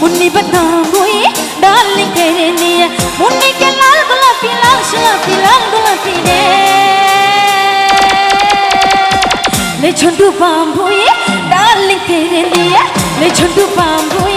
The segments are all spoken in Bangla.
মুন্নি বদনাম হয়ে ডালি কেড়ে নিয়ে মুন্নিকে লাল গোলাপি লাল সোলাপি লাল গোলাপি রে লে ঝুন্টু বাম হয়ে ডালি কেড়ে নিয়ে লে ঝুন্টু বাম হয়ে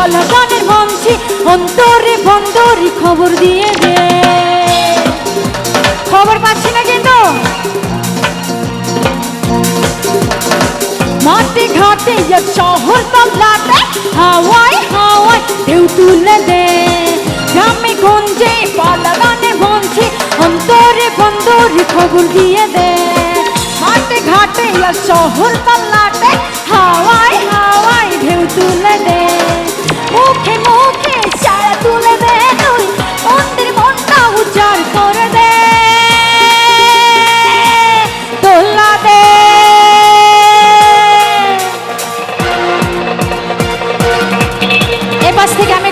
গঞ্জে পলাগানের অন্তরে বন্দরে খবর দিয়ে দে। খবর পাচ্ছি না কিন্তু। মাঠে ঘাটে এক শহর তল্লাটে হাওয়াই হাওয়াই ঢেউ তুলে দে। গ্রামে গঞ্জে পালাগানে মঞ্চে অন্তরে বন্দরে খবর দিয়ে দে। মাঠে ঘাটে এক শহর তল্লাটে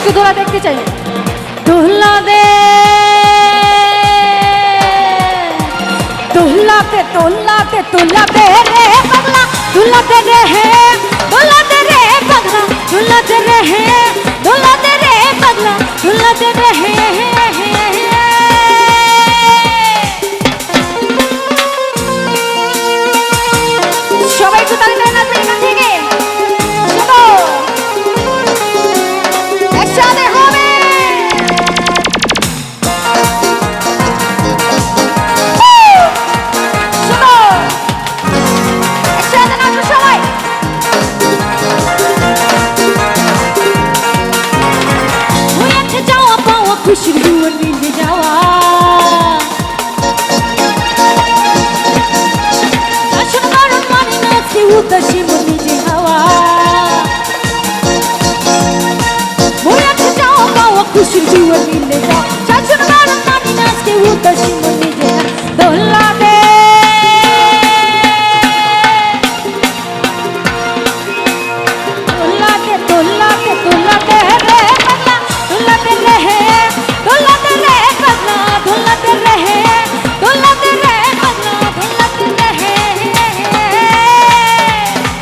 একটু দোলা দেখতে চাই দোলা দে দোলাতে দোলাতে দোলাতে রে পাগলা দোলাতে রে হে দোলাতে রে পাগলা দোলাতে রে হে একসাথে হবে খুশির জুয়ার মিলে যাওয়া। শাসন কারণ মানে না সে উদাসী মনে যে হাওয়া। decidiu a minha